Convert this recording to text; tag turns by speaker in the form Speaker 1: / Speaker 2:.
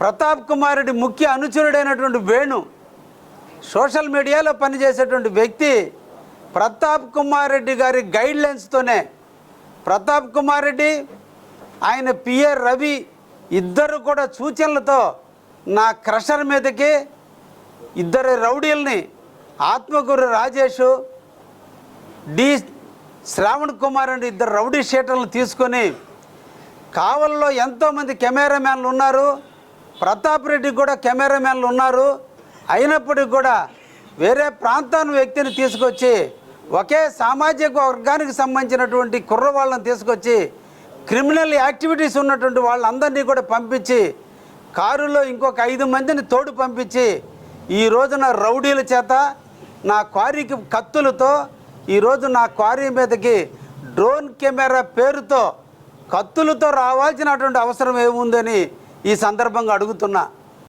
Speaker 1: ప్రతాప్ కుమార్ రెడ్డి ముఖ్య అనుచరుడైనటువంటి వేణు సోషల్ మీడియాలో పనిచేసేటువంటి వ్యక్తి ప్రతాప్ కుమార్ రెడ్డి గారి గైడ్ లైన్స్తోనే ప్రతాప్ కుమార్ రెడ్డి ఆయన పిఆర్ రవి ఇద్దరు కూడా సూచనలతో నా క్రషర్ మీదకి ఇద్దరు రౌడీల్ని ఆత్మగురు రాజేషు డి శ్రావణ్ కుమార్ అండి ఇద్దరు రౌడీ షీటర్లను తీసుకొని కావల్లో ఎంతోమంది కెమెరామ్యాన్లు ఉన్నారు. ప్రతాప్ రెడ్డికి కూడా కెమెరామెన్లు ఉన్నారు. అయినప్పటికీ కూడా వేరే ప్రాంతాన్ని వ్యక్తిని తీసుకొచ్చి ఒకే సామాజిక వర్గానికి సంబంధించినటువంటి కుర్రవాళ్ళని తీసుకొచ్చి క్రిమినల్ యాక్టివిటీస్ ఉన్నటువంటి వాళ్ళందరినీ కూడా పంపించి కారులో ఇంకొక ఐదు మందిని తోడు పంపించి ఈ రోజున రౌడీల చేత నా క్వారీకి కత్తులతో ఈరోజు నా క్వారీ మీదకి డ్రోన్ కెమెరా పేరుతో కత్తులతో రావాల్సినటువంటి అవసరం ఏముందని ఈ సందర్భంగా అడుగుతున్నా